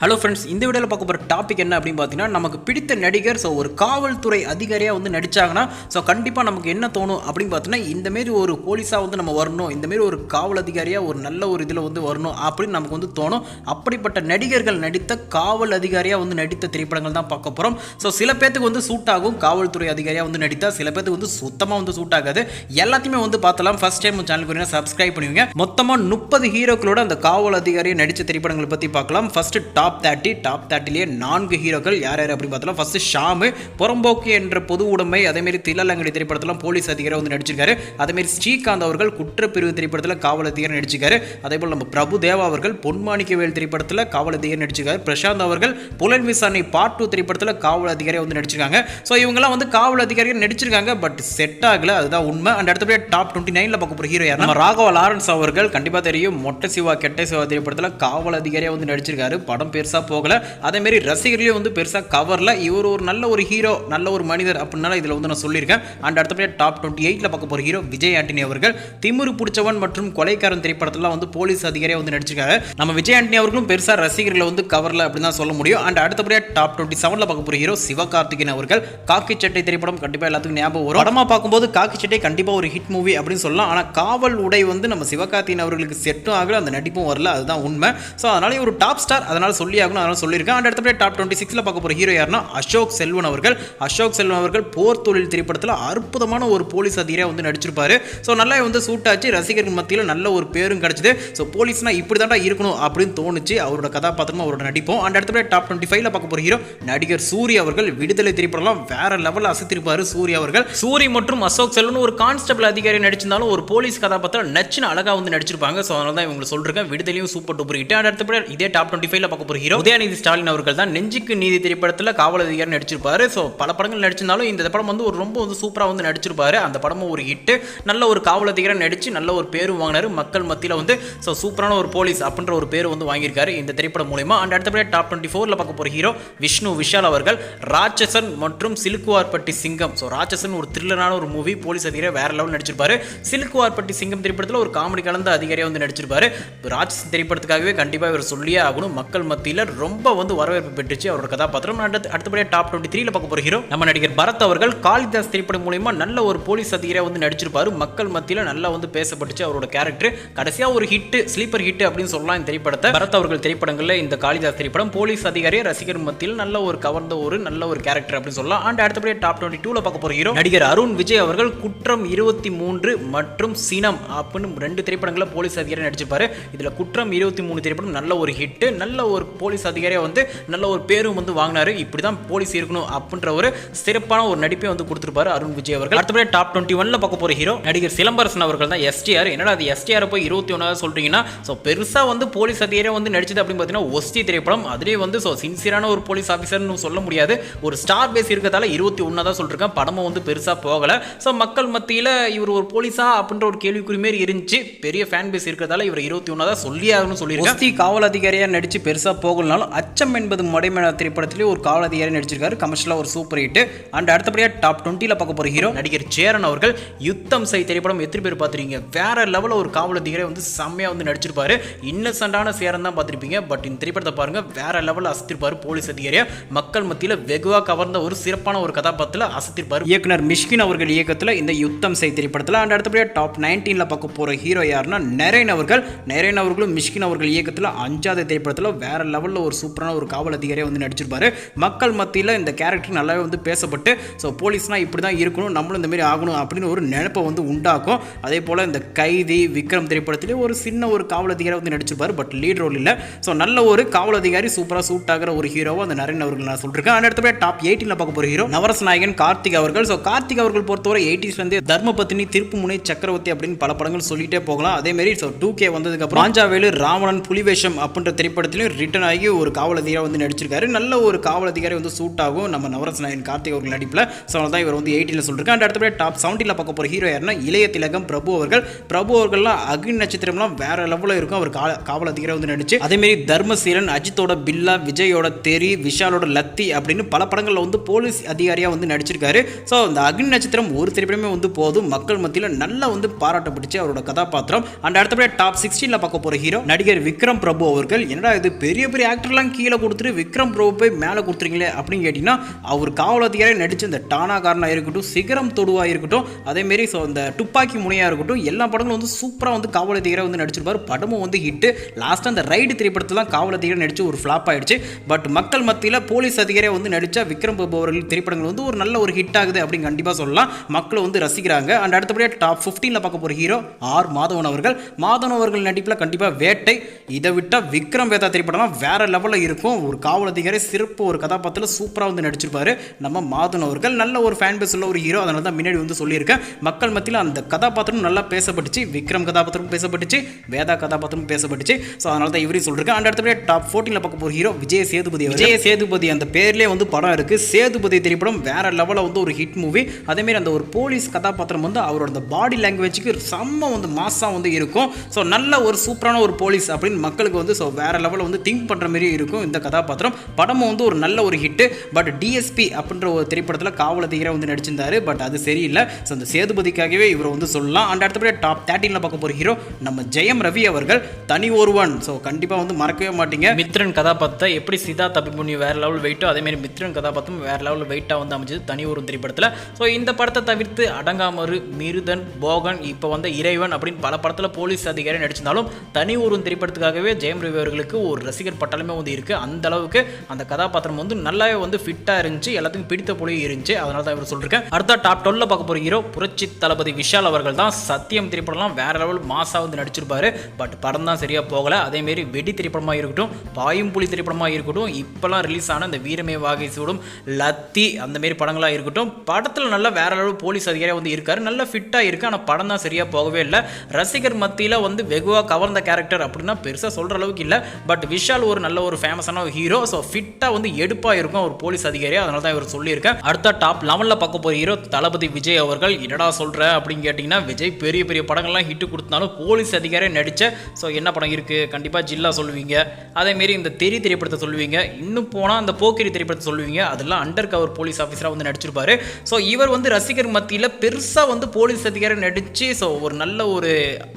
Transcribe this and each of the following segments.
Hello friends இந்த வீடியோவில் பார்க்க போகிற டாபிக் என்ன அப்படின்னு பார்த்தீங்கன்னா நமக்கு பிடித்த நடிகர் ஸோ ஒரு காவல்துறை அதிகாரியாக வந்து நடித்தாங்கன்னா ஸோ கண்டிப்பாக நமக்கு என்ன தோணும் அப்படின்னு பார்த்தீங்கன்னா இந்தமாரி ஒரு போலீஸாக வந்து நம்ம வரணும் இந்தமாரி ஒரு காவல் அதிகாரியாக ஒரு நல்ல ஒரு இதில் வந்து வரணும் அப்படின்னு நமக்கு வந்து தோணும். அப்படிப்பட்ட நடிகர்கள் நடித்த காவல் அதிகாரியாக வந்து நடித்த திரைப்படங்கள் தான் பார்க்க போகிறோம் ஸோ சில பேத்துக்கு வந்து சூட் ஆகும் காவல்துறை அதிகாரியாக வந்து நடித்தா சில பேத்துக்கு வந்து சுத்தமாக வந்து சூட் ஆகாது. எல்லாத்தையுமே வந்து பார்த்தலாம் ஃபஸ்ட் டைம் சேனலுக்கு வரீங்கன்னா சப்ஸ்கிரைப் பண்ணுவீங்க மொத்தமாக முப்பது ஹீரோக்களோட அந்த காவல் அதிகாரியை நடித்த திரைப்படங்களை பற்றி பார்க்கலாம். ஃபஸ்ட்டு டாப் தேர்ட்டி டாப் தேர்ட்டிலேயே நான்கு ஹீரோக்கள் யார் யார் அப்படின்னு பார்த்தோம்னா ஃபர்ஸ்ட் ஷாமு புறம்போக்கு என்ற பொது உடைமை அதேமாரி தில்லலங்கடி திரைப்படத்தில் போலீஸ் அதிகாரி வந்து நடிச்சிருக்காரு. அதேமாரி ஸ்ரீகாந்த் அவர்கள் குற்றப்பிரிவு திரைப்படத்தில் காவல் அதிகாரி நடிச்சிருக்காரு. அதே போல் நம்ம பிரபு தேவா அவர்கள் பொன்மாணிக்கவேல் திரைப்படத்தில் காவல் அதிகாரி நடிச்சிருக்காரு. பிரசாந்த் அவர்கள் புலன் விசாரணை பார்ட் டூ திரைப்படத்தில் காவல் அதிகாரியாக வந்து நடிச்சிருக்காங்க. ஸோ இவங்கெல்லாம் வந்து காவல் அதிகாரியாக நடிச்சிருக்காங்க பட் செட் ஆகல. அதுதான் உண்மை. அண்ட் அடுத்தபடியாக டாப் டுவெண்ட்டி நைனில் பார்க்க போகிற ஹீரோ யார் நம்ம ராகவா லாரன்ஸ் அவர்கள். கண்டிப்பாக தெரியும். மொட்டை சிவா கெட்ட சிவா திரைப்படத்தில் காவல் அதிகாரியாக வந்து நடிச்சிருக்காரு. படம் பெருசாக போகலை. அதேமாரி ரசிகர்களையும் வந்து பெருசாக கவரில். இவர் ஒரு நல்ல ஒரு ஹீரோ நல்ல ஒரு மனிதர் அப்படின்னால இதில் வந்து நான் சொல்லியிருக்கேன். அண்ட் அடுத்தபடியாக டாப் டுவெண்ட்டி எயிட்டில் பார்க்க போகிற ஹீரோ விஜய் ஆண்டனி அவர்கள். திமுரு பிடிச்சவன் மற்றும் கொலைக்காரன் திரைப்படத்தில் வந்து போலீஸ் அதிகாரியாக வந்து நடிச்சிருக்காரு. நம்ம விஜய் ஆண்டனி அவர்களும் பெருசாக ரசிகர்களை வந்து கவரில் அப்படின்னு தான் சொல்ல முடியும். அண்ட் அடுத்தபடியாக டாப் டுவெண்ட்டி செவனில் பார்க்க போகிற ஹீரோ சிவகார்த்திகேயன் அவர்கள். காக்கி சட்டை திரைப்படம் கண்டிப்பாக எல்லாத்துக்கும் ஞாபகம் வரும். படமாக பார்க்கும்போது காக்கி சட்டை கண்டிப்பாக ஒரு ஹிட் மூவி அப்படின்னு சொல்லலாம். ஆனால் காவல் உடை வந்து நம்ம சிவகார்த்திகேயன் அவர்களுக்கு செட்டும் ஆகல அந்த நடிப்பும் வரல. அதுதான் உண்மை. ஸோ அதனால ஒரு டாப் ஸ்டார் அதனால சொல்லி ஆகணும் அதனால சொல்லியிருக்கேன். அண்ட் அடுத்தபடியாக டாப் டுவெண்ட்டி சிக்ஸில் பார்க்க போகிற ஹீரோ யாருன்னா அசோக் செல்வன் அவர்கள். அசோக் செல்வன் அவர்கள் போர் தொழில் திரைப்படத்தில் அற்புதமான ஒரு போலீஸ் அதிகாரியாக வந்து நடிச்சிருப்பாரு. ஸோ நல்லா வந்து சூட் ஆச்சு. ரசிகர்கள் மத்தியில் நல்ல ஒரு பேரும் கிடச்சிது. ஸோ போலீஸ்னா இப்படி தாண்டா இருக்கணும் அப்படின்னு தோணுச்சு. அவரோட கதாபாத்திரமா அவரோட நடிப்போம். அண்ட் அடுத்தபடியாக டாப் டுவெண்ட்டி ஃபைவ்ல பார்க்க போகிற ஹீரோ நடிகர் சூரிய அவர்கள். விடுதலை திரைப்படம்லாம் வேற லெவலில் அசத்திருப்பாரு சூரிய அவர்கள். சூரி மற்றும் அசோக் செல்வன் ஒரு கான்ஸ்டபிள் அதிகாரி நடிச்சிருந்தாலும் ஒரு போலீஸ் கதாபாத்திரம் நச்சுன்னு அழகா வந்து நடிச்சிருப்பாங்க. ஸோ அதனால தான் இவங்க சொல்றேன் விடுதலையும் சூப்பர் டூப்பர் ஹிட் அண்ட் அடுத்தபடி இதே டாப் டுவெண்ட்டி ஃபைவ்ல பார்க்க போகிற ஹீரோ உதயநிதி ஸ்டாலின் அவர்கள் தான் நெஞ்சுக்கு நீதி திரைப்படத்தில் காவல் அதிகாரி நடிச்சிருப்பாரு. ஸோ பல படங்கள் நடிச்சிருந்தாலும் இந்த படம் வந்து ஒரு ரொம்ப வந்து சூப்பராக வந்து நடிச்சிருப்பாரு. அந்த படமும் ஒரு ஹிட்டு நல்ல ஒரு காவல் அதிகாரி நடிச்சு நல்ல ஒரு பேரும் வாங்கினார். மக்கள் மத்தியில் வந்து ஸோ சூப்பரான ஒரு போலீஸ் அப்படின்ற ஒரு பேர் வந்து வாங்கியிருக்காரு இந்த திரைப்படம் மூலயமா. அண்ட் அடுத்தபடியாக டாப் டுவெண்ட்டி ஃபோரில் பார்க்க போகிற ஹீரோ விஷ்ணு விஷால் அவர்கள் ராட்சசன் மற்றும் சிலுக்குவார்பட்டி சிங்கம். ஸோ ராட்சசன் ஒரு த்ரில்லரான ஒரு மூவி போலீஸ் அதிகாரி வேற லெவல் நடிச்சிருப்பாரு. சிலுக்குவார்பட்டி சிங்கம் திரைப்படத்தில் ஒரு காமெடி கலந்த அதிகாரியாக வந்து நடிச்சிருப்பாரு. ராட்சசன் திரைப்படத்துக்காகவே கண்டிப்பாக இவர் சொல்லியே ஆகணும். மக்கள் மத்தியில் ரொம்ப வந்து வரவேற்பு பெற்றுச்சு அவரோட கதாபாத்திரம். அடுத்து அடுத்தபடியாக டாப் டுவெண்ட்டி த்ரீல பார்க்க போகிற ஹீரோ நம்ம நடிகர் பரத் அவர்கள் காளிதாஸ் திரைப்படம் மூலயமா நல்ல ஒரு போலீஸ் அதிகாரியாக வந்து நடிச்சிருப்பாரு. மக்கள் மத்தியில் நல்லா வந்து பேசப்பட்டுச்சு அவரோட கேரக்டர் கடைசியாக ஒரு ஹிட் ஸ்லீப்பர் ஹிட் அப்படின்னு சொல்லலாம் இந்த திரைப்படத்தை. பரத் அவர்கள் திரைப்படங்களில் இந்த காளிதாஸ் திரைப்படம் போலீஸ் அதிகாரி ரசிகர் மத்தியில் நல்ல ஒரு கவர்ந்த ஒரு நல்ல ஒரு கேரக்டர் அப்படின்னு சொல்லலாம். அண்ட் அடுத்தபடியாக டாப் டுவெண்ட்டி டூல பார்க்க போகிற ஹீரோ நடிகர் அருண் விஜய் அவர்கள் குற்றம் இருபத்தி மூன்று மற்றும் சினம் அப்படின்னு ரெண்டு திரைப்படங்களில் போலீஸ் அதிகாரி நடிச்சிருப்பாரு. இதில் குற்றம் இருபத்தி மூணு திரைப்படம் நல்ல ஒரு ஹிட் நல்ல ஒரு போலீஸ் அதிகாரியாக வந்து நல்ல ஒரு பேரும் வந்து வாங்கினாரு. இப்படி தான் போலீஸ் இருக்கணும் அப்படின்ற ஒரு சிறப்பான ஒரு நடிப்பை வந்து கொடுத்துருப்பாரு அருண் விஜய் அவர்கள். அடுத்தபடி டாப் டுவெண்ட்டி ஒன்ல பார்க்க போகிற ஹீரோ நடிகர் சிலம்பரசன் அவர்கள் தான் எஸ்டிஆர் என்னடா அது எஸ்டிஆர் போய் இருபத்தி ஒன்றாவது சொல்றீங்கன்னா ஸோ பெருசாக வந்து போலீஸ் அதிகாரியாக வந்து நடிச்சது அப்படின்னு பார்த்தீங்கன்னா ஒஸ்டி திரைப்படம். அதுலேயே வந்து ஸோ சின்சியரான ஒரு போலீஸ் ஆஃபீஸர்னு சொல்ல முடியாது. ஒரு ஸ்டார் பேஸ் இருக்கிறதால இருபத்தி ஒன்றா தான் சொல்லிருக்கேன் படமும் வந்து பெருசாக போகலை. ஸோ மக்கள் மத்தியில் இவர் ஒரு போலீஸா அப்படின்ற ஒரு கேள்விக்குறி மாரி இருந்துச்சு. பெரிய ஃபேன் பேஸ் இருக்கிறதால இவர் இருபத்தி ஒன்றா தான் சொல்லி ஆகணும்னு சொல்லியிருக்கேன் காவல் அதிகாரியாக நடிச்சு பெருசாக போகலனாலும் அச்சம் என்பது மடைமேன திரைப்படத்திலேயே ஒரு காவல் அதிகாரி நடிச்சிருக்காரு கமர்ஷியலாக ஒரு சூப்பர் ஹிட் அண்ட் அடுத்தபடியாக டாப் டுவெண்ட்டியில் பார்க்க போகிற ஹீரோ நடிகர் சேரன் அவர்கள் யுத்தம் செய் திரைப்படம் எத்தனை பேர் பார்த்துருக்கீங்க? வேற லெவலில் ஒரு காவல் அதிகாரி வந்து செம்மையாக வந்து நடிச்சிருப்பாரு. இன்னசென்டான சேரன் தான் பார்த்துருப்பீங்க. பட் இந்த திரைப்படத்தை பாருங்க வேற லெவலில் அசத்திருப்பார் போலீஸ் அதிகாரியை. மக்கள் மத்தியில் வெகுவாக கவர்ந்த ஒரு சிறப்பான ஒரு கதாபாத்திரத்தில் அசத்திருப்பார். இயக்குனர் மிஷ்கின் அவர்கள் இயக்கத்தில் இந்த யுத்தம் செய் திரைப்படத்தில் அண்ட் அடுத்தபடியாக டாப் நைன்டீனில் பார்க்க போகிற ஹீரோ யாருன்னா நரேன் அவர்கள். நரேன் அவர்களும் மிஷ்கின் அவர்கள் இயக்கத்தில் அஞ்சாவது திரைப்படத்தில் வேற லெவலில் ஒரு சூப்பரான ஒரு காவல் அதிகாரியாக வந்து நடிச்சிருப்பாரு. மக்கள் மத்தியில் இந்த கேரக்டர் நல்லாவே வந்து பேசப்பட்டு ஸோ போலீஸ்னால் இப்படி தான் இருக்கணும் நம்மளும் இந்த மாதிரி ஆகணும் அப்படின்னு ஒரு நினைப்பை வந்து உண்டாக்கும். அதே போல் இந்த கைதி விக்ரம் திரைப்படத்திலே ஒரு சின்ன ஒரு காவல் அதிகாரி வந்து நடிச்சிருப்பார் பட் லீட் ரோல் இல்லை. ஸோ நல்ல ஒரு காவல் அதிகாரி சூப்பராக சூட் ஆகிற ஒரு ஹீரோவோ அந்த நரேன் அவர்கள் நான் சொல்லிருக்கேன் அந்த இடத்துல டாப் எயிட்டில் பார்க்க போகிற ஹீரோ நவரஸ் நாயகன் கார்த்திக் அவர்கள். ஸோ கார்த்திக் அவர்கள் பொறுத்தவரை எயிட்டிஸ்லேருந்து தர்மபத்தினி திருப்புமுனை சக்கரவர்த்தி அப்படின்னு பல படங்கள் சொல்லிட்டே போகலாம். அதே மாதிரி ஸோ டூ கே வந்ததுக்கப்புறம் ராஞ்சாவேலு ராவணன் புலிவேஷம் அப்படின்ற திரைப்படத்திலையும் ரிட்டர்ன் ஆகி ஒரு காவல் அதிகாரி வந்து நடிச்சிருக்காரு. நல்ல ஒரு காவல் அதிகாரி வந்து சூட் ஆகும். நம்ம நவரச நாயன் கார்த்திக் அவர்கள் நடிப்பில். ஸோ தான் இவர் வந்து எயிட்டியில் சொல்லிருக்கேன் அந்த அடுத்தபடி டாப் செவன்ட்டியில் பார்க்க போகிற ஹீரோ யாருன்னா இளைய திலகம் பிரபு அவர்கள். பிரபு அவர்கள்லாம் அக்னி நட்சத்திரம்லாம் வேற லெவலில் இருக்கும். அவர் காவல் அதிகாரி வந்து நடிச்சு அதேமாரி தர்மசீலன் அஜித்தோட பில்லா விஜயோட தெரி விஷாலோட லத்தி அப்படின்னு பல படங்களில் வந்து போலீஸ் அதிகாரியாக வந்து நடிச்சிருக்காரு. ஸோ அந்த அக்னி நட்சத்திரம் ஒரு திரைப்படமே வந்து போதும். மக்கள் மத்தியில் நல்லா வந்து பாராட்டப்பட்டுச்சு அவரோட கதாபாத்திரம். அண்ட் அடுத்தபடியாக டாப் சிக்ஸ்டீனில் பார்க்க போகிற ஹீரோ நடிகர் விக்ரம் பிரபு அவர்கள். என்னடா இது பெரிய பெரிய ஆக்டர்லாம் கீழே கொடுத்துட்டு விக்ரம் ப்ரோ போய் மேலே கொடுத்துருங்களே அப்படின்னு கேட்டிங்கன்னா அவர் காவல் அதிகாரி நடித்த இந்த டானாகாரனாக இருக்கட்டும் சிகரம் தொடுவாக இருக்கட்டும் அதேமாரி ஸோ இந்த துப்பாக்கி முனையாக இருக்கட்டும் எல்லா படங்களும் வந்து சூப்பராக வந்து காவல் அதிகாரி வந்து நடிச்சிருப்பார். படமும் வந்து ஹிட்டு லாஸ்ட்டாக அந்த ரைடு திரைப்படத்தில் தான் காவல் அதிகாரி நடித்து ஒரு ஃப்ளாப் ஆகிடுச்சு பட் மக்கள் மத்தியில் போலீஸ் அதிகாரியாக வந்து நடித்தா விக்ரம் பிரபு அவர்கள் திரைப்படங்கள் வந்து ஒரு நல்ல ஒரு ஹிட் ஆகுது அப்படின்னு கண்டிப்பாக சொல்லலாம். மக்கள் வந்து ரசிக்கிறாங்க. அண்ட் அடுத்தபடியாக டாப் ஃபிஃப்டீனில் பார்க்க போகிற ஹீரோ ஆர் மாதவன் அவர்கள். மாதவன் அவர்கள் நடிப்பில் கண்டிப்பாக வேட்டை. இதை விட்டால் விக்ரம் வேதா திரைப்படம் வேற லெவலில் இருக்கும். ஒரு காவல் அதிகாரி சிறப்பு ஒரு கதாபாத்திரத்தில் சூப்பராக வந்து நடிச்சிருப்பாரு. நம்ம மாதன் அவர்கள். நல்ல ஒரு ஃபேன் பேஸ் உள்ள ஒரு ஹீரோ அதனால தான் முன்னாடி வந்து சொல்லியிருக்கேன். மக்கள் மத்தியில் அந்த கதாபாத்திரம் நல்லா பேசப்பட்டுச்சு. விக்ரம் கதாபாத்திரம் பேசப்பட்டுச்சு. வேதா கதாபாத்திரம் பேசப்பட்டுச்சு. ஸோ அதனால தான் இவரையும் சொல்லியிருக்கேன். அந்த இடத்துல டாப் ஃபோர்டீனில் பார்க்க போகிற ஹீரோ விஜய் சேதுபதி விஜய் சேதுபதி அந்த பேர்லேயே வந்து படம் இருக்குது சேதுபதி திரைப்படம் வேற லெவலில் வந்து ஒரு ஹிட் மூவி அதேமாரி அந்த ஒரு போலீஸ் கதாபாத்திரம் வந்து அவரோட அந்த பாடி லாங்குவேஜுக்கு செம்ம வந்து மாசாக வந்து இருக்கும். ஸோ நல்ல ஒரு சூப்பரான ஒரு போலீஸ் அப்படின்னு மக்களுக்கு வந்து ஸோ வேற லெவலில் வந்து திங்க் பண்ணுற மாதிரி இருக்கும் இந்த கதாபாத்திரம். படமும் வந்து ஒரு நல்ல ஒரு ஹிட்டு பட் டிஎஸ்பி அப்படின்ற ஒரு திரைப்படத்தில் காவல் அதிகாரம் வந்து நடிச்சிருந்தாரு பட் அது சரியில்லை. ஸோ அந்த சேதுபதிக்காகவே இவரை வந்து சொல்லலாம். அண்ட் அடுத்தபடி டாப் தேர்ட்டீனில் பார்க்க போகிற ஹீரோ நம்ம ஜெயம் ரவி அவர்கள் தனி ஒருவன். ஸோ கண்டிப்பாக வந்து மறக்கவே மாட்டீங்க. மித்ரன் கதாபாத்திரத்தை எப்படி சித்தார்த் பண்ணி வேற லெவல் வெயிட்டோ அதேமாரி மித்ரன் கதாபாத்திரம் வேறு லெவல் வெயிட்டாக வந்து அமைஞ்சது தனி ஒரு திரைப்படத்தில். ஸோ இந்த படத்தை தவிர்த்து அடங்காமறு மிருதன் போகன் இப்போ வந்த இறைவன் அப்படின்னு பல படத்தில் போலீஸ் அதிகாரி நடிச்சிருந்தாலும் தனி ஒரு திரைப்படத்துக்காகவே ஜெயம் ரவி அவர்களுக்கு ஒரு ரசிகர் பட்டாலுமே வந்து இருக்குது அந்த அளவுக்கு அந்த கதாபாத்திரம் வந்து நல்லாவே வந்து ஃபிட்டாக இருந்துச்சு. எல்லாத்துக்கும் பிடித்த போலேயும் இருந்துச்சு. அதனால தான் இவர் சொல்லியிருக்கேன் அடுத்த டாப் டுவெல்ல பார்க்க போகிற ஹீரோ புரட்சி தளபதி விஷால் அவர்கள் தான். சத்தியம் திரைப்படம்லாம் வேற லெவல் மாசாக வந்து நடிச்சிருப்பாரு. பட் படம் தான் சரியாக போகலை. அதேமாரி வெடி திரைப்படமாக இருக்கட்டும் பாயும் புலி திரைப்படமாக இருக்கட்டும் இப்போலாம் ரிலீஸ் ஆன இந்த வீரமே வாகை சூடும் லத்தி அந்தமாரி படங்களாக இருக்கட்டும் படத்தில் நல்லா வேற லெவல் போலீஸ் அதிகாரியாக வந்து இருக்காரு. நல்ல ஃபிட்டாக இருக்குது ஆனால் படம் தான் சரியாக போகவே இல்லை. ரசிகர் மத்தியில் வந்து வெகுவாக கவர்ந்த கேரக்டர் அப்படின்னா பெருசாக சொல்கிற அளவுக்கு இல்லை. பட் விஷால் ஒரு நல்ல ஒரு ஃபேமஸான ஒரு ஹீரோ ஸோ ஃபிட்டாக வந்து எடுப்பாக இருக்கும் ஒரு போலீஸ் அதிகாரி. அதனால தான் இவர் சொல்லியிருக்கேன் அடுத்த டாப் லெவலில் பார்க்க போகிற ஹீரோ தளபதி விஜய் அவர்கள். என்னடா சொல்கிற அப்படின்னு கேட்டிங்கன்னா விஜய் பெரிய பெரிய படங்கள்லாம் ஹிட்டு கொடுத்தாலும் போலீஸ் அதிகாரியாக நடித்த ஸோ என்ன படம் இருக்குது கண்டிப்பாக ஜில்லா சொல்லுவீங்க. அதேமாரி இந்த தெரி திரைப்படத்தை சொல்லுவீங்க. இன்னும் போனால் அந்த போக்கிரி திரைப்படத்தை சொல்லுவீங்க. அதெல்லாம் அண்டர் கவர் போலீஸ் ஆஃபீஸராக வந்து நடிச்சிருப்பாரு. ஸோ இவர் வந்து ரசிகர் மத்தியில் பெருசாக வந்து போலீஸ் அதிகாரி நடித்து ஸோ ஒரு நல்ல ஒரு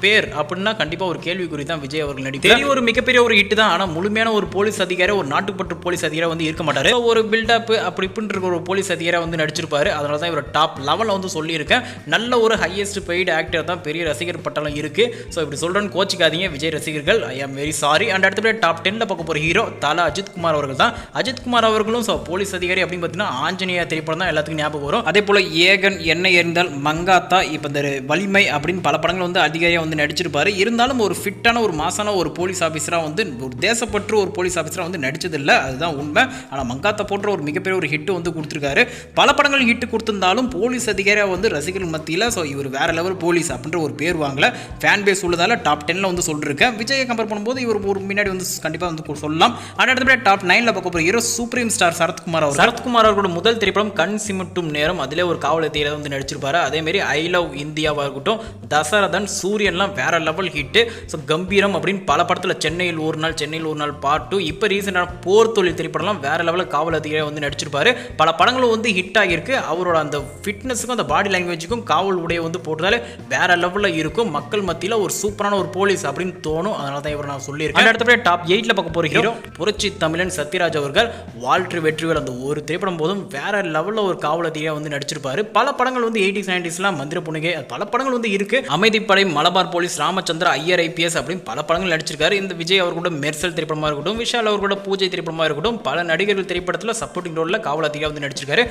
பேர் அப்படின்னா கண்டிப்பாக ஒரு கேள்விக்குறி தான் விஜய் அவர்கள் நடிப்பு ஒரு மிகப்பெரிய ஒரு ஹிட் தான். ஆனால் முழுமையான ஒரு போலீஸ் அதிகாரி ஒரு நாட்டுப்பற்று போலீஸ் அதிகாரி வந்து இருக்க மாட்டார். ஒரு பில்டப் அப்படி இப்படின்ற ஒரு போலீஸ் அதிகாரியாக வந்து நடிச்சிருப்பாரு. அதனால தான் இவர் டாப் லெவலில் வந்து சொல்லியிருக்கேன். நல்ல ஒரு ஹையஸ்ட் பெய்டு ஆக்டர் தான் பெரிய ரசிகர் பட்டாலும் இருக்கு. ஸோ இப்படி சொல்கிறேன்னு கோச்சிக்காதீங்க விஜய் ரசிகர்கள். I am very sorry and அடுத்தபடி டாப் டென்னில் பார்க்க போகிற ஹீரோ தலா அஜித் குமார் அவர்கள் தான். அஜித் குமார் அவர்களும் ஸோ போலீஸ் அதிகாரி அப்படின்னு பார்த்தீங்கன்னா ஆஞ்சநேயா திரைப்படம் தான் எல்லாத்துக்கும் ஞாபகம் வரும். அதே போல் ஏகன் என்ன எறிந்தால் மங்காத்தா இப்போ இந்த வலிமை அப்படின்னு பல படங்கள் வந்து அதிகாரியாக வந்து நடிச்சிருப்பாரு. இருந்தாலும் ஒரு ஃபிட்டான ஒரு மாசான ஒரு போலீஸ் ஆஃபீஸராக வந்து ஒரு தேசப்பற்று ஒரு போலீஸ் ஆஃபீஸராக வந்து நடிச்சதில்லை. அதுதான் உண்மை. ஆனால் மங்காத்தா போன்ற ஒரு மிகப்பெரிய ஒரு ஹிட் வந்து கொடுத்துருக்காரு. பல படங்கள் ஹிட்டு கொடுத்துருந்தாலும் போலீஸ் அதிகாரியாக வந்து ரசிகர்கள் மத்தியில் ஸோ இவர் வேற லெவல் போலீஸ் அப்படின்ற ஒரு பேர் வாங்கல. ஃபேன் பேஸ் உள்ளதால டாப் டெனில் வந்து சொல்லியிருக்கேன் விஜயை கம்பேர் பண்ணும்போது இவர் ஒரு முன்னாடி வந்து கண்டிப்பாக வந்து சொல்லலாம். அடுத்தபடி டாப் நைனில் பார்க்க போகிற ஹீரோ சூப்ரீம் ஸ்டார் சரத்குமார் அவர் சரத்குமார் அவர்களோட முதல் திரைப்படம் கண் சிமிட்டும் நேரம். அதிலே ஒரு காவல் அதிகாரி வந்து நடிச்சிருப்பாரு. அதேமாரி ஐ லவ் இந்தியாவாக இருக்கட்டும் தசரதன் சூரியன்லாம் வேற லெவல் ஹிட்டு ஸோ கம்பீரம் அப்படின்னு பல படத்தில் சென்னையில் ஒரு நாள் சென்னையில் ஒரு நாள் பார்ட் டூ இப்போ ரீசெண்டான போர் தொழில் திரைப்படம்லாம் வேற லெவலில் காவல் அதிகாரி வந்து நடிச்சிருப்பாரு. பல படங்களும் வந்து ஹிட் ஆகியிருக்கு. அவரோட அந்த ஃபிட்னஸுக்கும் அந்த பாடி லாங்குவேஜுக்கும் காவல் உடைய வந்து போட்டதாலே வேற லெவலில் இருக்கும். மக்கள் மத்தியில் ஒரு சூப்பரான ஒரு போலீஸ் அப்படின்னு தோணும். அதனால தான் இவர் நான் சொல்லியிருக்கேன். அடுத்தபடி டாப் எயிட்டில் பார்க்க போகிற ஹீரோ புரட்சி தமிழன் சத்யராஜ் அவர்கள் வாழ்ற்று வெற்றிகள் அந்த ஒரு திரைப்படம் போதும் வேற லெவலில் ஒரு காவல் அதிகாரியாக வந்து நடிச்சிருப்பாரு. பல படங்கள் வந்து எயிட்டிஸ் நைன்டிஸ்லாம் மந்திர புனிகை. பல படங்கள் வந்து இருக்கு. அமைதிப்படை மலபார் போலீஸ் ராமச்சந்திர ஐயர் ஐபிஎஸ் அப்படின்னு பல படங்கள் நடிச்சிருக்காரு. இந்த விஜய் அவர் கூட மெர்சல் திரைப்படமாக இருக்கட்டும் விஷால் அவர் கூட பூஜை திரைப்படமாக இருக்கட்டும் பல நடிகர்கள் திரைப்படத்தில் சப்போர்ட்டிங் ரோலில் காவல் அதிகாரி வந்து நடிச்சிருக்காரு.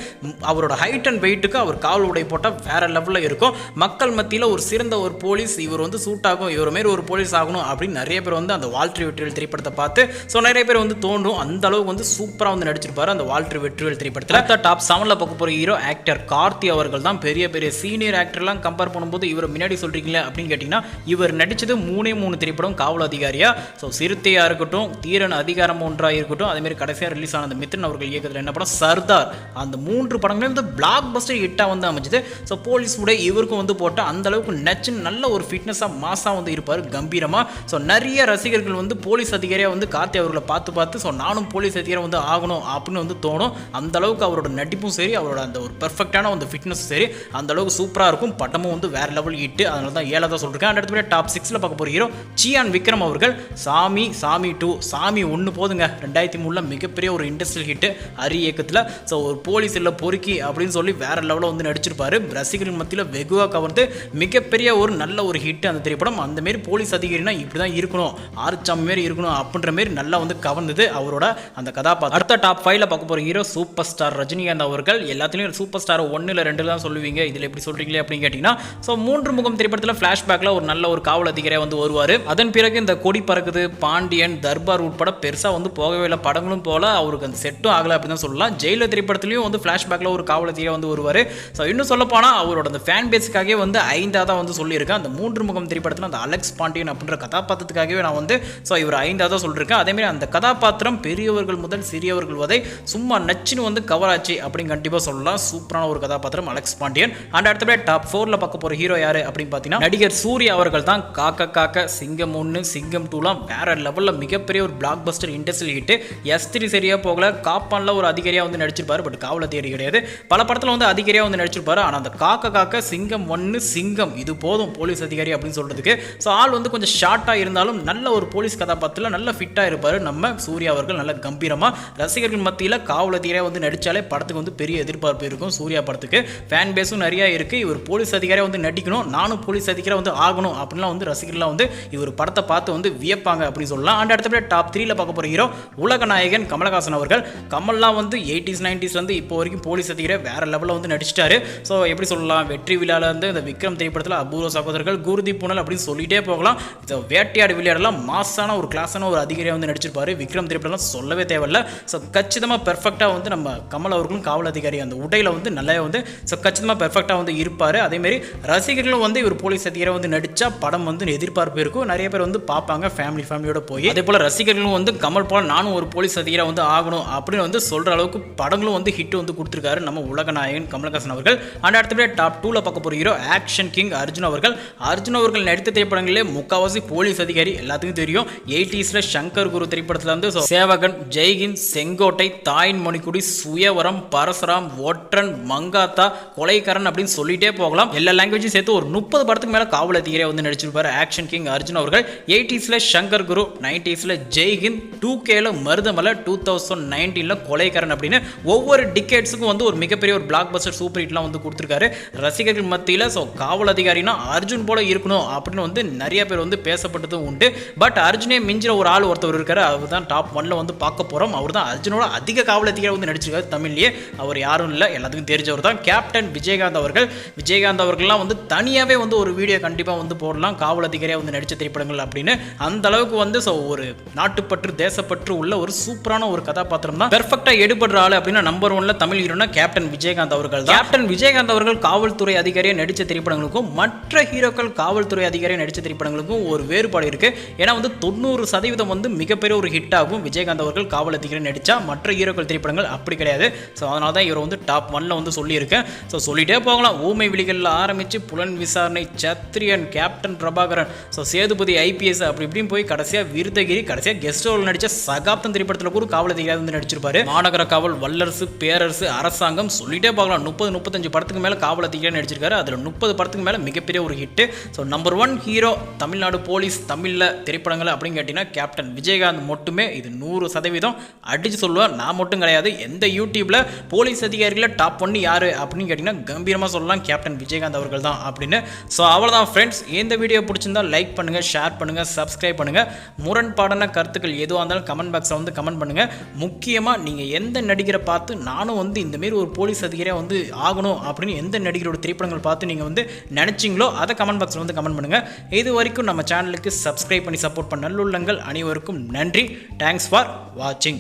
அவரோட ஹைட் அண்ட் வெயிட்டுக்கு அவர் காவல் உடை போட்டால் வேற லெவலில் இருக்கும். மக்கள் மத்தியில் ஒரு சிறந்த ஒரு போலீஸ் இவர் வந்து சூட் ஆகும் இவர் மாரி ஒரு போலீஸ் ஆகணும் அப்படின்னு நிறைய பேர் வந்து அந்த வால்ட்ரி வெற்றிகள் திரைப்படத்தை பார்த்து ஸோ நிறைய பேர் வந்து தோன்றும். அந்த அளவுக்கு வந்து சூப்பராக வந்து நடிச்சிருப்பாரு அந்த வாழ்ற்று வெற்றிகள் திரைப்படத்தில். டாப் செவனில் பார்க்க போகிற ஹீரோ ஆக்டர் கார்த்தி அவர்கள் தான். பெரிய பெரிய சீனியர் ஆக்டர்லாம் கம்பேர் பண்ணும்போது இவர் முன்னாடி சொல்கிறீங்களே அப்படின்னு கேட்டிங்கன்னா இவர் நடித்தது மூணே மூணு திரைப்படம் காவல் அதிகாரியாக ஸோ சிறுத்தையாக இருக்கட்டும் தீரன் அதிகாரம் ஒன்றாக இருக்கட்டும் அதேமாரி கடைசியாக ரிலீஸ் ஆன அந்த மித்ரன் அவர்கள் இயக்கத்தில் என்ன படம்? சர்தார். அந்த மூன்று படங்களும் வந்து பிளாக் பஸ்டர் ஹிட்டாக வந்து அமைஞ்சது. ஸோ போலீஸ் உடைய இவருக்கும் வந்து போட்டால் அந்த அளவுக்கு நச்சு நல்ல ஒரு ஃபிட்னஸாக மாசாக வந்து இருப்பார் கம்பீரமாக ஸோ நிறைய ரசிகர்கள் வந்து போலீஸ் அதிகாரியாக வந்து கார்த்தி அவர்களை பார்த்து பார்த்து ஸோ நானும் போலீஸ் அதிகாரம் வந்து ஆகணும் அப்படின்னு வந்து தோணும். அந்த அளவுக்கு அவரோட நடிப்பும் சரி அவரோட அந்த ஒரு பெர்ஃபெக்டான அந்த ஃபிட்னஸும் சரி அந்த அளவுக்கு சூப்பராக இருக்கும். படமும் வந்து வேற லெவல் ஹிட்டு அதனால தான் ஏழாவது சொல்லிருக்கேன் அந்த இடத்துல டாப் சிக்ஸில் பார்க்க போகிற ஹீரோ சியான் விக்ரம் அவர்கள். சாமி சாமி டூ சாமி ஒன்று போதுங்க. ரெண்டாயிரத்தி மூணில் மிகப்பெரிய ஒரு இண்டஸ்ட்ரியல் ஹிட்டு அரி இயக்கத்தில். ஸோ ஒரு போலீஸ் இல்லை பொறுக்கி அப்படின்னு சொல்லி வேற லெவலில் வந்து நடிச்சிருப்பாரு. ரசிகர்கள் மத்தியில் வெகுவாக கவர்ந்து மிகப்பெரிய ஒரு நல்ல ஒரு ஹிட் அந்த திரைப்படம். அந்த மாரி போலீஸ் அதிகாரினா இப்படி தான் இருக்கணும். ஆர்ச்சாமி மாரி இருக்கணும் அப்படின்ற மாரி நல்லா வந்து கவர்ந்தது அவரோட அந்த கதாபாத்திரம். அடுத்த டாப் ஃபைவ்ல பார்க்க போகிற ஹீரோ சூப்பர் ஸ்டார் ரஜினிகாந்த் அவர்கள். எல்லாத்துலேயும் சூப்பர் ஸ்டார் ஒன்றில் ரெண்டு தான் சொல்லுவீங்க. இதில் எப்படி சொல்கிறீங்களே அப்படின்னு கேட்டிங்கன்னா ஸோ மூன்று முகம் திரைப்படத்தில் ஃப்ளாஷ்பேக்கில் ஒரு நல்ல ஒரு காவல் அதிகாரியாக வந்து வருவார். அதன் பிறகு இந்த கொடி பறக்குது. பாண்டியன் தர்பார் உட்பட பெருசாக வந்து போகவே இல்லை. படங்களும் போல அவருக்கு அந்த செட்டும் ஆகலை அப்படின்னு தான் சொல்லலாம். ஜெயிலர் திரைப்படத்துலையும் வந்து ஃப்ளாஷ்பேக்கில் ஒரு காவல் வந்து வருவார். ஸோ இன்னும் சொல்லப்போனால் அவரோட அந்த ஃபேன் பேஸுக்காகவே வந்து ஐந்தாக தான் வந்து சொல்லியிருக்கேன். அந்த மூன்று முகம் திரைப்படத்தில் அந்த அலெக்ஸ் பாண்டியன் அப்படின்ற கதாபாத்திரத்துக்காகவே நான் வந்து ஸோ இவர் ஐந்தாக தான் சொல்லியிருக்கேன். அதேமாதிரி அந்த கதாபாத்திரம் பெரியவர்கள் முதல் சிறியவர்கள் வரை சும்மா நச்சுன்னு வந்து கவர் ஆச்சு அப்படின்னு கண்டிப்பாக சொல்லலாம். சூப்பரான ஒரு கதாபாத்திரம் அலெக்ஸ் பாண்டியன். அண்ட் அடுத்தபடி டாப் ஃபோரில் பார்க்க போகிற ஹீரோ யார் அப்படின்னு பார்த்தீங்கன்னா நடிகர் சூர்யா அவர்கள் தான். காக்க காக்க சிங்கம் ஒன்று சிங்கம் டூலாம் வேற லெவலில் மிகப்பெரிய ஒரு blockbuster industrial hit S three சரியாக போகல. காப்பானில் ஒரு அதிகாரியாக வந்து நடிச்சிருப்பாரு பட் காவல தேடி கிடையாது. பல படத்தில் வந்து அதிகாரியாக வந்து நடிச்சிருப்பாரு. ஆனால் அந்த காக்க காக்க சிங்கம் ஒன்று சிங்கம் இது போதும் போலீஸ் அதிகாரி அப்படின்னு சொல்றதுக்கு. ஸோ ஆள் வந்து கொஞ்சம் ஷார்ட்டாக இருந்தாலும் நல்ல ஒரு போலீஸ் கதாபாத்திரத்தில் நல்ல ஃபிட்டாக இருப்பார். நம்ம சூர்யா அவர்கள் நல்ல கம்பீரமாக ரசிகர்கள் மத்தியில் காவல் அதிகாரியாக வந்து நடித்தாலே படத்துக்கு வந்து பெரிய எதிர்பார்ப்பு இருக்கும். சூர்யா படத்துக்கு ஃபேன் பேஸும் நிறையா இருக்குது இவர் போலீஸ் அதிகாரியாக வந்து நடிக்கணும். நானும் போலீஸ் அதிகாரியாக வந்து ஆகணும் அப்படின்லாம் வந்து ரசிகர்லாம் வந்து இவர் படத்தை பார்த்து வந்து வியப்பாங்க அப்படின்னு சொல்லலாம். அண்ட் அடுத்தபடி டாப் த்ரீல பார்க்க போகிற ஹீரோ உலக நாயகன் கமலஹாசன் அவர்கள். கமல்லாம் வந்து எயிட்டிஸ் நைன்டிஸ்லேருந்து இப்போ வரைக்கும் போலீஸ் அதிகாரி வேற லெவலில் வந்து நடிச்சிட்டாரு. ஸோ எப்படி சொல்லலாம்? வெற்றி விழால வந்து இந்த விக்ரம் திரைப்படத்தில் அபூர்வ சகோதரர்கள் குருதி புனல் அப்படின்னு சொல்லிட்டே போகலாம். இந்த வேட்டையாடு விளையாடலாம். மாசான ஒரு கிளாஸான ஒரு அதிகாரியாக வந்து நடிச்சிருப்பாரு. விக்ரம் திரைப்படம்லாம் சொல்லவே தேவையில்ல. ஸோ கச்சிதமாக பெர்ஃபெக்டாக வந்து நம்ம கமல் அவர்களும் காவல் அதிகாரி அந்த உடையில் வந்து நல்லா வந்து ஸோ கச்சிதமாக பெர்ஃபெக்டாக வந்து இருப்பார். அதேமாரி ரசிகர்களும் வந்து இவர் போலீஸ் அதிகாரியாக வந்து நடித்தா படம் வந்து எதிர்பார்ப்பு இருக்கும். நிறைய பேர் வந்து பார்ப்பாங்க. ஃபேமிலி ஃபேமிலியோட போய். அதே போல் ரசிகர்களும் வந்து கமல் போல் நானும் ஒரு போலீஸ் அதிகாரி வந்து ஆகணும் அப்படின்னு வந்து சொல்கிற அளவுக்கு படங்களும் வந்து ஹிட் வந்து கொடுத்துருக்காரு நம்ம உலக நாயகன் கமலஹாசன் அவர்கள். அண்ட் அடுத்தபடி டாப் டூவில் பார்க்க போகிற ஹீரோ ஆக்ஷன் கிங் அர்ஜுன் அவர்கள். அர்ஜுன் அவர்கள் நடித்த திரைப்படங்களிலே முக்காவாசி போலீஸ் அதிகாரி எல்லாத்துக்கும் தெரியும். எயிட்டிஸில் சங்கர் குரு திரைப்படத்தில் வந்து சேவகன் ஜெய்ஹிந்த் செங்கோட்டை தாயின் மணிக்குடி சுயவரம் பரசுராம் ஒற்றன் மங்காத்தா கொலைக்காரன் அப்படின்னு சொல்லிட்டே போகலாம். எல்லா லாங்குவேஜும் சேர்த்து ஒரு முப்பது படத்துக்கு மேலே காவல் அதிகாரியாக வந்து நடிச்சிருப்பார் ஆக்ஷன் கிங் அர்ஜுன் அவர்கள். எயிட்டிஸில் சங்கர் குரு நைன்டிஸில் ஜெய்ஹிந்த் டூ கேல மருதமலை டூ தௌசண்ட் நைன்டீனில் கொலைக்காரன் அப்படின்னு ஒவ்வொரு டிக்கெட்ஸுக்கும் வந்து ஒரு மிகப்பெரிய ஒரு பிளாக் பஸ்டர் சூப்பர் ஹிட்லாம் வந்து கொடுத்துருக்காரு. ரசிகர்கள் மத்தியில் ஸோ காவல் அதிகாரினா அர்ஜுன் போல இருக்கணும் அப்படின்னு வந்து நிறைய பேர் வந்து பேசப்பட்டதும் உண்டு. பட் அர்ஜுனே மிஞ்சிற ஒரு ஆள் ஒருத்தர் இருக்காரு. அவர் தான் டாப் ஒன்ல வந்து பார்க்க போகிறோம் அவர் தான் அர்ஜுனோட அதிக காவல் அதிகாரி வந்து நடிச்சிருக்காரு தமிழ்லேயே. அவர் யாரும் இல்லை எல்லாத்துக்கும் தெரிஞ்சவர் தான். கேப்டன் விஜயகாந்த் அவர்கள். விஜயகாந்த் அவர்கள்லாம் வந்து தனியாகவே வந்து ஒரு வீடியோ கண்டிப்பாக வந்து போடலாம். காவல் அதிகாரியாக வந்து நடித்த திரைப்படங்கள் அப்படின்னு. அந்த அளவுக்கு வந்து ஸோ ஒரு நாட்டுப்பற்று தேசப்பற்று உள்ள ஒரு சூப்பரான ஒரு கதாபாத்திரம் தான் பெர்ஃபெக்டா எடுபடுற ஆள் அப்படின்னா நம்பர் ஒன்ல தமிழ் ஹீரோனா கேப்டன் விஜயகாந்த் அவர்கள் கேப்டன் விஜயகாந்த் அவர்கள் காவல்துறை அதிகாரியாக நடித்த திரைப்படங்களுக்கும் மற்ற ஹீரோக்கள் காவல்துறை அதிகாரியாக நடித்த திரைப்படங்களுக்கும் ஒரு வேறுபாடு இருக்கு. ஏன்னா வந்து தொண்ணூறு சதவீதம் வந்து மிகப்பெரிய ஒரு ஹிட் ஆகும் விஜயகாந்த் அவர்கள் காவல் அதிகாரி நடித்தா மற்ற ஹீரோக்கள் திரைப்படங்கள் அப்படி கிடையாது. ஸோ அதனால தான் இவர் வந்து டாப் ஒன்ல வந்து சொல்லியிருக்கேன். ஸோ சொல்லிட்டே போகலாம். ஊமை விழிகளில் ஆரம்பித்து Pulan Visaranai Sathriyan captain Prabhakaran. So Sethupathi IPS அப்படி இப்படின்னு போய் கடைசியாக விருதகிரி கடைசியாக கெஸ்ட் ரோல் நடிச்ச சகாப்தம் திரைப்படத்தில் கூட காவல் அதிகாரி வந்து நடிச்சிருப்பாரு. மாநகர காவல் வல்லரசு பேரரசு அரசாங்கம் சொல்லிட்டே பார்க்கலாம். முப்பது முப்பத்தஞ்சு படத்துக்கு மேலே காவல் அதிகாரி நடிச்சிருக்காரு. அதில் முப்பது படத்துக்கு மேலே மிகப்பெரிய ஒரு hit so number one hero Tamil Nadu police தமிழில் திரைப்படங்கள் அப்படின்னு கேட்டிங்கன்னா கேப்டன் விஜயகாந்த் மட்டுமே இது நூறு சதவீதம். அடிச்சு சொல்லுவேன் நான் மட்டும் கிடையாது. எந்த யூடியூப்பில் போலீஸ் அதிகாரிகளில் டாப் ஒன்று யார் அப்படின்னு கேட்டிங்கன்னா கம்பீரமாக சொல்லலாம் கேப்டன் விஜயகாந்த் அவர்கள் தான் அப்படின்னு. ஸோ அவ்வளோதான் ஃப்ரெண்ட்ஸ் இந்த வீடியோ பிடிச்சிருந்தா லைக் பண்ணுங்கள் ஷேர் பண்ணுங்கள் சப்ஸ்கிரைப் பண்ணுங்கள் முரண்பாடான கருத்துக்கள் எதுவாக இருந்தாலும் கமெண்ட் பாக்ஸில் வந்து கமெண்ட் பண்ணுங்கள் முக்கியமாக நீங்கள் எந்த நடிகரை பார்த்து நானும் வந்து இந்தமாரி ஒரு போலீஸ் அதிகாரியாக வந்து ஆகணும் அப்படின்னு எந்த நடிகரோட திரைப்படங்கள் பார்த்து நீங்கள் வந்து நினச்சிங்களோ அதை கமெண்ட் பாக்ஸில் வந்து கமெண்ட் பண்ணுங்கள் இது வரைக்கும் நம்ம சேனலுக்கு சப்ஸ்கிரைப் பண்ணி சப்போர்ட் பண்ண நல்லுள்ளங்கள் அனைவருக்கும் நன்றி. தேங்க்ஸ் ஃபார் வாட்சிங்